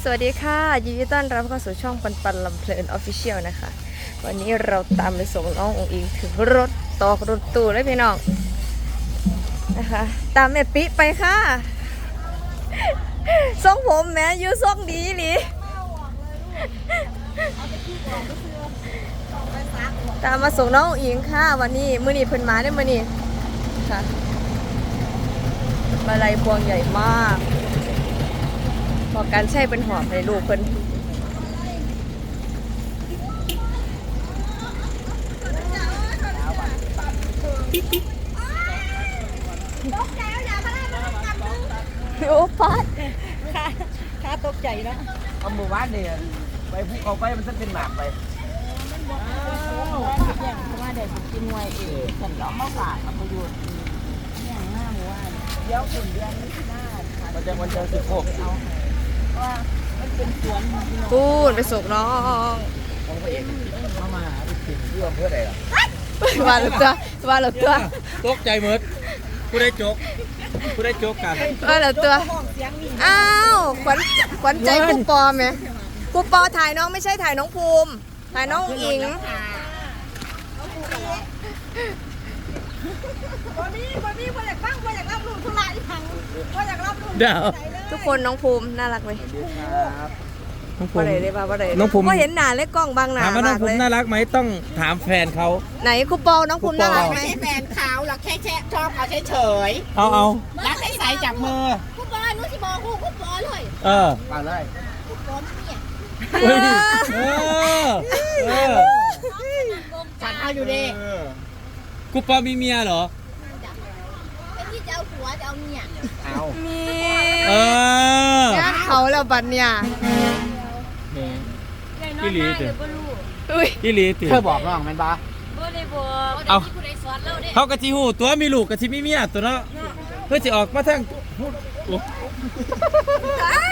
สวัสดีค่ะ ยินดีต้อนรับเข้าสู่ช่องปันปันลำเพลินออฟฟิเชียลนะคะ วันนี้เราตามไปส่งน้ององอิงถึงรถตอกรถตู้เลยพี่น้องนะคะ ตามแม่ปิไปค่ะทรงผมแม่ยูทรงดีหลีตามมาส่งน้ององอิงค่ะ วันนี้มือนีเพิ่นมาได้มือนี้ค่ะมาลัยพวงใหญ่มาก พอการใช้เป็นหอบให้ลูกเพิ่นโอ้ปัดข้าตกใจเนาะเอาหมู่บ้านเนี่ยไปภูเขาไปมันจะเป็นหมากไปแย่งเพราะว่าเด็กกินมวยเองฉันก็เอามาฝากเอาประโยชน์แย่งหน้าหมู่บ้านเดี๋ยวคนเดือนนี้หน้าค่ะมันจะมันจะสิบหกเอาเพราะ ว่ามันเป็นสวนพี่น้องพูดไปส่งน้องของพระเอกเข้ามาไปถึงเรื่องเพื่ออะไรล่ะว่าหรือตัวว่าหรือตัวตกใจหมดผู้ได้จกผู้ได้จกกันว่าหรือตัวห้องเสียงนี่อ้าวขวัญขวัญใจครูปอไหมครูปอถ่ายน้องไม่ใช่ถ่ายน้องภูมิ ถ่ายน้องอิงวันนี้วันนี้วันอยากฟังวันอยากรับรู้ทุลายทางวันอยากรับรู้เดี๋ยว ทุกคนน้องภูมิน่ารักไหมน้องภูว่ามิ ไรได้ป่ะว่าไรน้องภูมิ ก็เห็นหน้าเล็กกล้องบางหน้าถามว่าน้องมากภูเลมิยน่ารักไหมต้องถามแฟนเขา ไหนครูปอน้องภูมิน่ารักไหมไม่ใช่แฟนเขาหรอกแค่แชะชอบเขาเฉยเอาเอาๆรักใสๆจับมือคุณบอลนุชิบอกคุณคุณบอลเลยเออบอลเลยคุณบอลเนี่ยเฮ้ยเออเออฉันเอาอยู่ดีกูปอมีเมียเหรอเป็นที่จะเอาผัวจะเอาเมียเอามีเออญาติเขาแล้วบัดเนี่ยอีหลีติอุ้ยอีหลีติ เธอบอกน้องมันปะบ่ได้บอกเอามีผู้ใดสอนเราเด้เขากะทิหูตัวมีลูกกะทิมีเมียตัวเนาะเพื่อจะออกมาทั้งพูดโอ้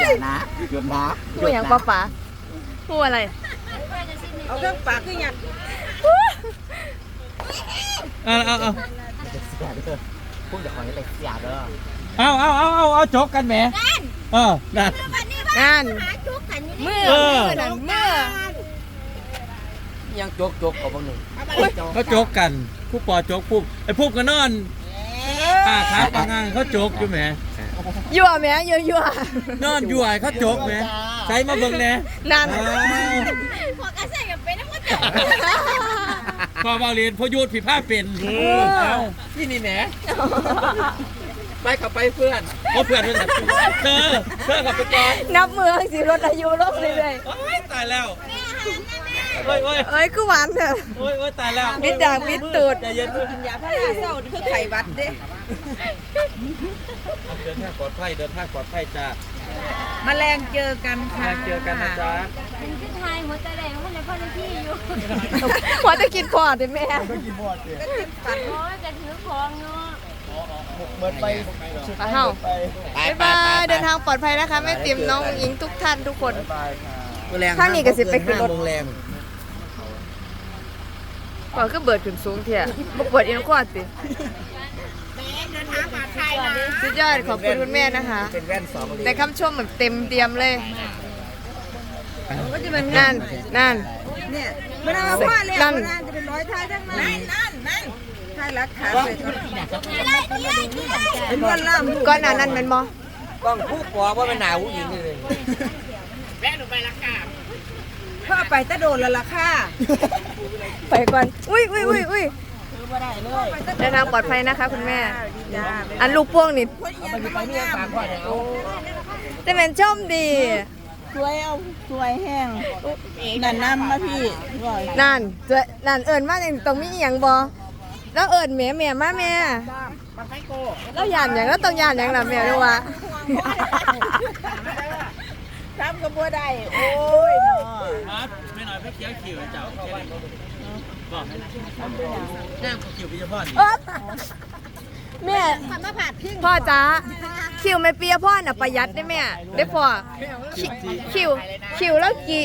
อย่านะหยุดนะพูดอย่างป้าป๋าพูดอะไร เอาเครื่องปากขึ้นยังเอาเอาเอาพูดอย่าขอให้ไปเสียเด้อ เอาเอาเอาเอาเอาจกกันแหมเออนั่น วันนี้นั่นหาจุกกันอยู่นี่เมื่อเออเมื่อนั่นเมื่อยังจกจกกับพวกหนึ่งเขาจกกันผู้ปอจกผู้ไอ้ผู้ก็นอนอ่าขาปางางเขาจกอยู่แหมยั่วแหม่ยั่วยั่วนอนอยู่ไอ้เขาจกแหมใช้มาเบิ่งแหน่นั่นอ้าวพอกระใส่กันไปน้ำมันจับพอเบาเรียนพอยูดผิดพลาดเป็นเอาที่นี่แหม ไปขับไปเพื่อนโอ้เพื่อนเพื่อนเธอเธอขับไปก่อนนับมือสิลดอายุลงเรื่อยโอ้ยตายแล้วโอ้ยโอ้ยๆเอ้ยกูหวานเถอะ โอ้ยโอ้ยตายแล้วบิดด่างบิดตูด ใจเย็นด้วยยาพาราเศร้าคือไข่วัดเด้เดินทางปลอดภัยเดินทางปลอดภัยจ้าแมลงเจอกันค่ะแล้วเจอกันนะจ๊ะเป็นขึ้นไทยหัวใจแดงมันเลยพ่อในที่อยู่หัวจะกินพอดแม่โอ้ยจะถือของเนาะ เหมือนไปไปเฮาบ๊ายบายเดินทางปลอดภัยนะคะแม่ติ๋มน้องหญิงทุกท่านทุกคนข้างนี้ก็สิไปขึ้นรถ โรงแรมก่อนก็เบิดขึ้นสูงเถี่ยบ่เปิดอีกก็ติเดินทางปลอดภัยนะสุดยอดขอบคุณคุณแม่นะคะ เป็นแว่นสองแต่คำชมแบบเต็มเตรียมเลยนั่นนั่นเนี่ยมันเอาพ่อเรียกมันจะเป็นร้อยท้ายทั้งนั้นนั่นนั่น ท้ายรักขาเป็นนี่เลยนี่เลยนี่เลยเป็นวันล่ำก้อนหนานั่นแมันบ่ต้องพูดบอกว่าเป็นหนาวผู้หญิงนี่เลยพ่อไปตะโดนแล้วล่ะค่ะไปก่อน อุ้ยอุ้ยอุ้ยอุ้ยซื้อมาได้เลยเดินทางปลอดภัยนะคะ คุณแม่ จ้าอันลูกพ่วงนี่มันไปเนี่ยปากก่อนเอาแต่เป็นชมดี สวยเอาสวยแห้งนั่นน้ำมาพี่ร่อยนั่นเจอนั่นเอิญมาอย่างตรงมีอหย่างบ่ แล้วเอิญแม่แม่มาแม่ปักไฟโกแล้วยานอย่างแล้วต้องยานอย่างล่ะแม่รู้ว่าทำกับบัวได้โอ้ยเนาะไม่หน่อยพี่เขียวขิวเจ้าบอกนั่งขิวพิจพรเอิ้นแม่ทำมาผ่านพึ่งพ่อจ้าคิวไม่เปียพ่อน่ะประหยัดได้แม่ได้พ่อคิคิวคิวแล้วกี่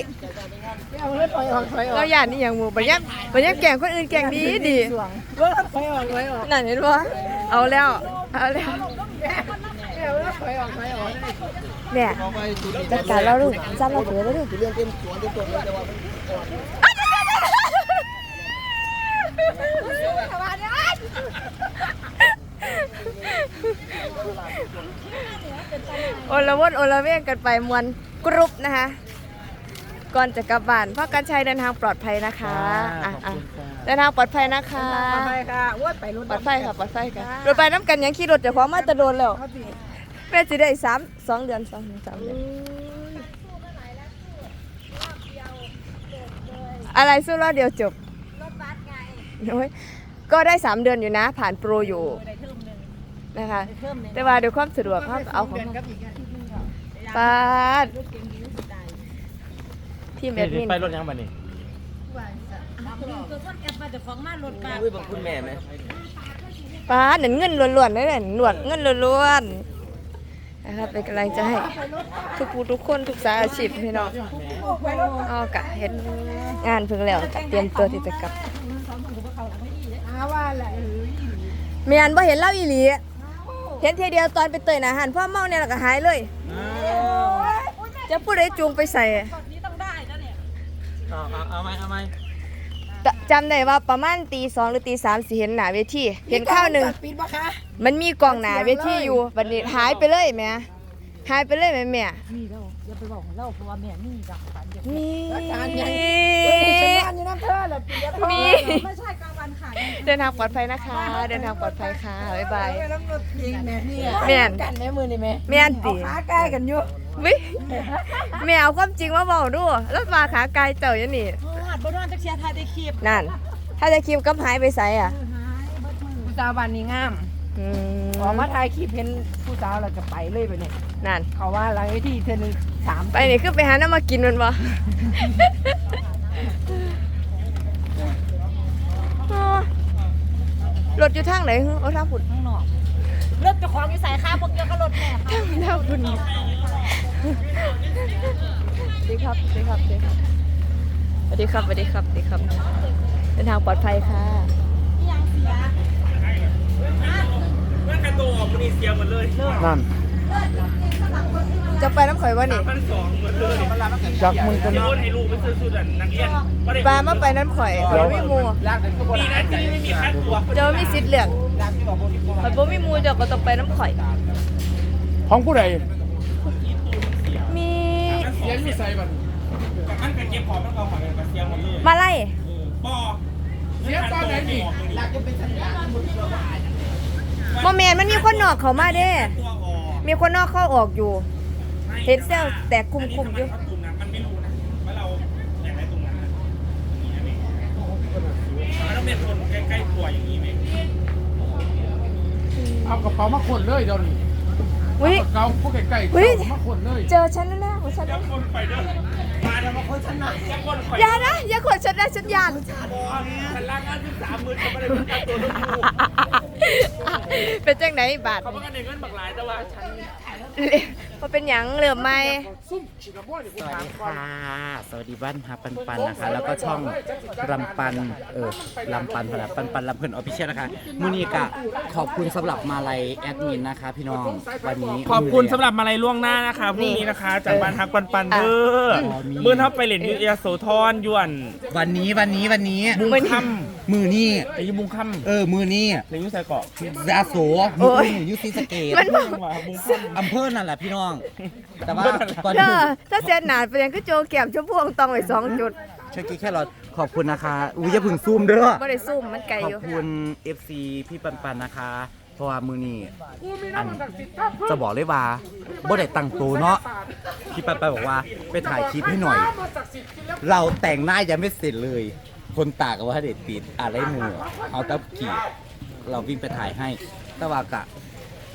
เราหยาดนี่อย่างหมูบัญญัติบัญญัติแกล้งคนอื่นแกล้งดีดีเว้ยถอยออกถอยออกนั่นเห็นบ่เอาแล้วเอาแล้วเนี่ยจัดการเราลูกจำเราเถือแล้วลูกเรื่องเต็มสวนเต็มตัวเลยแต่ว่ามันโอละวนโอละเวงกันไปมวนกรุ๊ปนะคะ ก่อนจะกลับบ้านพ่อกันชัยเดินทางปลอดภัยนะคะอะอะเดินทางปลอดภัยนะคะไปค่ะว่าไปรถปลอดภัยค่ะปลอดภัยค่ะรถไปน้ำกันยังขี่รถเจะของมาแตะโดนแล้วแม่จะได้สามสองเดือนสองเดือนสามเดือนอะไรสู้รอดเดียวจบโอ้ยก็ได้สามเดือนอยู่นะ ผ่านโปรอยู่นะคะ แต่ว่าด้วยความสะดวกเขาเอาของเขาปาด ทีมแอดมิน ไปรถยังบันนี่ตัวคนแอปมาจากของมารถปลาอุ้ยบังคุณแม่ไหมปาดนั่นเงินล้วนๆเลยนั่นหนวดเงินล้วนๆนะครับเป็นกำลังใจให้ทุกผู้ทุกคนทุกสายอาชีพพี่น้องเอากะเฮ็ดงานเพิ่งแล้วกะเตรียมตัวที่จะกลับอาว่าแหละเมียนบ่เห็นเล่าอีหลีเห็นเทียเดียวตอนไปเตยอาหารพ่อเมาเนี่ยแล้วก็หายเลย จะพูดได้จูงไปใส่ เอาเอาเอาไหมเอาไหมจจำได้ว่าประมาณตีสองหรือตีสามสิเห็นหนาเวทีเห็นข้าวหนึ่ง ปิดปะคะ มันมีกล่องหนาเวทีอยู่บัดนี้หายไปเลยแม่หายไปเลยแม่แม่มีแล้วอย่าไปบอกของเราเพราะว่าแม่มีดักฝันเด็กมีการใหญ่ฉันบ้านอยู่น้ำเธอแหละปี มี ไม่ใช่กลางวันค่ะ เดินทางปลอดภัยนะคะ เดินทางปลอดภัยค่ะบ๊ายบายน้ำรถจริงแม่นี่แม่นกันแม่มือนี่แม่แม่นติขาใกล้กันอยู่วิแม่เอาความจริงมาบอกดูแล้วมาขาไกลเต่าอย่างนี้หาดบนนอนจักเชียร์ทายได้คลิปนั่น ถ้าจะคิมกับหายไปใส่อะผู้สาวบ้านนี้งามอืมออกมาถ่ายคลิปเห็นผู้สาวเราจะไปเลยไปเนี่ยนั่น เขาว่าหลังเวทีเธอหนึ่งสามไปนี่คือไปหาน้ำมากินมันบ่ อ๋อร ถอยู่ทางไหนฮึโอ้ทางผุดข้างนอกรถเจ้าของอยู่สายค้าพวกเกี่ยวกับรถแม่ค่ะทางทางผุดสวัสดีครับสวัสดีครับสวัสดีครับสวัสดีครับสวัสดีครับสวัสดีครับเดินทางปลอดภัยค่ะเมื่อกระโดดออกมันนี่เสียหมดเลยนั่น จะไปน้ำข่อยว่านี่พันสองหมดเลยจากมือกันโยนให้ลูกไปซื้อสุดอะนักเรียนไม่ได้ปลามาไปน้ำข่อยข่อยไม่มูปีนั้นที่ไม่มีค่าตัวเจ้ามีสิทธิ์เลือกข่อยบ่มีมูเจ้าก็ต้องไปน้ำข่อยของผู้ใดมีเสียอยู่ใส่บัตรมันเป็นเก็บของมันเอาของกันเสียหมดเลยมาไล่ปอเสียตอนไหนนี่บ่แมนมันมีคนนอกเข้ามาเด้ตัวออก มีคนนอกเข้าออกอยู่เห็นเซลล์แตกคุมๆอยู่ตรงนั้นมันไม่รู้นะว่าเราอยากได้ตรงนั้นแล้วเป็นคนใกล้ๆตัวอย่างนี้ไหมเอากระเป๋ามาขนเลยเดี๋ยวนี้อุ้ยเกาพวกไก่ๆอุ๊ย เอามาขนเลยเจอฉันแน่ๆของฉันจะคนไปเด้อมาทำมาคนชนะจะคนไปอย่านะ อย่าขวดฉันนะฉันยาน บอลฉันล่างงานที่สามหมื่นจะไม่ได้เป็นการตัวลูก เป็นจังไหนบาทเขาบอกกันเงินบักหลายแต่ว่าฉัน เพราะเป็นหยังเหลือไม่ซุ่มฉีดกระบอกสวัสดีค่ะ สวัสดีบ้านฮับปันปันนะคะ แล้วก็ช่องลำปัน เออลำปันพลัปันปันลำเพลินออฟฟิเชียลนะคะมูนีกะขอบคุณสำหรับมาลัยแอดมินนะคะ พี่น้องวันนี้ขอบคุณสำหรับมาลัยล่วงหน้านะคะพรุ่งนี้นะคะ จากบ้านฮักปันปันเด้อมื่อทับไปเหรียญยูเอโซทอนยวน วันนี้วันนี้วันนี้บุ้งค่มือนี่ำไอ้ยุบุ้งค่ำเออมือนี่ในยุใส่เกาะยาโสมือนี่อยุติสะเกตมันบอกว่าบุ้งค่ำอำเภอนั่นแหละพี่น้องแต่ว่าตอนเธนี้อถ้าเสียหนาเป็นยังก็โจแก้มชมพูองตองไว้สองจุดช่วยกิ๊กแค่รอขอบคุณนะคะอุ้ยอย่าเพึ่งซูมเด้อบ่ได้ซุ่มมันไกลขออบยู่คุณ FC พี่ปันปันนะคะ เพราะว่ามือนี้อันจะบอกเลยว่าบ่ได้ตั้งตัวเนาะพี่ปันปันบอกว่าไปถ่ายคลิปให้หน่อย เราแต่งหน้ายังไม่เสร็จเลย คนตากว่าเด็ดติดอะไรมือเอาแตับกีบเราวิ่งไปถ่ายให้ แต่ว่ากะ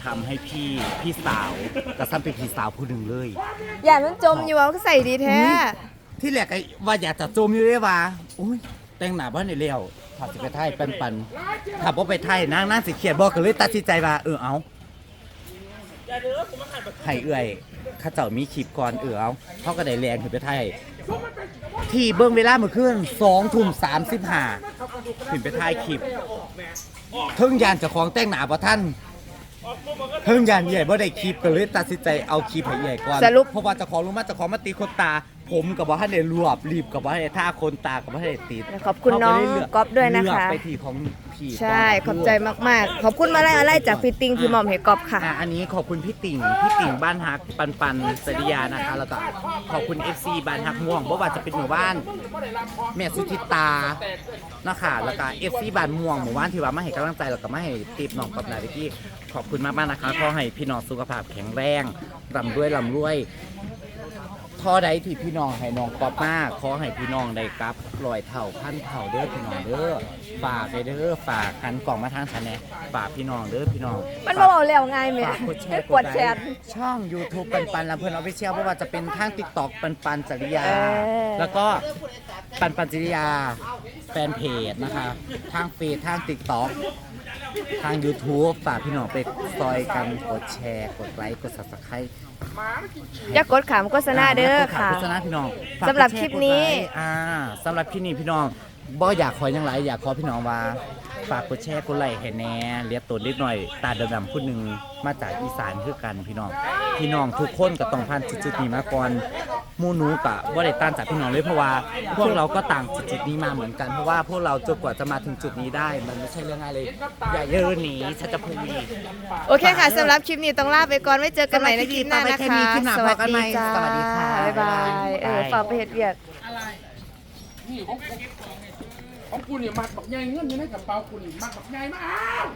ทำให้พี่พี่สาวกระซ้ำเป็นพี่สาวผู้หนึ่งเลย อย่ามันจมอยู่ว่าก็ใส่ดีแท้ ที่แรกไอ้ว่าอยากจะจมอยู่เลยว่าอุ้ยแต่งหน้าบ้านในเลี้ยวถ้าสิไปไทยปันปันถ้าบ่ไปไทยนางนางสิเขียดบอกก็เลยตัดสินใจว่าเออเอาให้เอื่อยเข้าเจ้ามีคลิปก่อนเออเอาเขาก็ได้แรงถึงไปไทย ที่เบิ่งเวลาเมื่อคืนสองทุ่มสามสิบห้าถึงไปถ่ายคลิปเทิงยานเจ้าของแต่งหน้าบ่ท่านออกปุ๊บมันก็ เพิ่งยันใหญ่บ่ได้คลิปก็เลยตัดสินใจเอาคลิปให้ใหญ่ก่อนสรุป เพราะว่าเจะของรู้มาเจะของมาตีคนตา ผมกับว่าให้ได้รวบรีบกับว่าให้ได้ท่าคนตากับว่าให้ได้ติดขอบคุณน้องเขาก็เลยเลืก๊อฟด้วยนะเลือกคะ ไปที่ของพี่ใช่ขอบใจมากๆ ขอบคุณมาไล่อะไรจากพี่ติงพี่หมอมเฮกอบค่ะอะอันนี้ขอบคุณพี่ติ่งพี่ติ่งบ้านฮักปันปันสริยานะคะ แล้วก็ขอบคุณ FC บ้านฮักม่วงเพราะว่าจะเป็นหมู่บ้าน แม่สุธิตานะคะแล้วก็ FC บ้านม่วงหมู่บ้านที่ว่ามาให้กำลังใจแล้วก็มาให้ติปน้องกับนายที่ขอบคุณมากๆนะคะขอให้พี่น้องสุขภาพแข็งแรงร่ำรวยร่ำรวย ท่อใดที่พี่น้องให้น้องกอบมากขอให้พี่น้องได้กลับรอยเท่าพันเท่าเด้อพี่น้องเด้อฝากไปเด้อฝากหันกล่องมาทางฉันแหน่ฝากพี่น้องเด้อพี่น้องมันบ่เบาแล้วง่ายไหมฝากกดแชร์กดแชร์ไลค์ช่อง YouTube ปันปันลำเพลินออฟฟิเชียลเพราะว่าจะเป็นทาง TikTok ปันปันจริยา เออ แล้วก็ปันปันจริยาแฟนเพจนะคะ ทางเฟซทาง TikTok ทาง YouTube ฝากพี่น้องไปซอยกันกดแชร์กดไลค์กด Subscribe อย่ากดขามโฆษณาเด้อค่ะ โฆษณาพี่น้องฝากสำหรับกดแชคลิปนี้ กดไลค์อ่าสำหรับคลิปนี้พี่น้องบ่อยากคอยยังไรอยากขอพี่น้องว่า ฝากกดแชร์กดไลค์ให้แหน่เลียตัวนิดหน่อย ตาดำๆผู้หนึ่งมาจากอีสานคือกันพี่น้อง พี่น้องทุกคนก็ต้องผ่านจุดๆนี้มาก่อนห มู่หนูกะบ่ได้ต้านจากพี่น้องเลยเพราะว่าพวกเราก็ต่างจุดๆนี้มาเหมือนกันเพราะว่าพวกเราจนกว่าจะมาถึงจุดนี้ได้ มันไม่ใช่เรื่องง่ายเลยอย่าเยินหนีฉันจะพูดอีกโอเคค่ะสำหรับคลิปนี้ต้องลาไปก่อนไว้เจอกันใหม่ในคลิปหน้านะสำหรับคลิปนี้คะคลิปหน้าสวัสพบกันใหม่ดีจ้าสวัสดีค่ะบ๊ายบายเออบ๊ายบายฝากไปเฮ็ดเวียกนี่ของกูของกูเนี่ยมัดบักใหญ่เงินอยู่ในกระเป๋ากูนี่มัดบักใหญ่มาก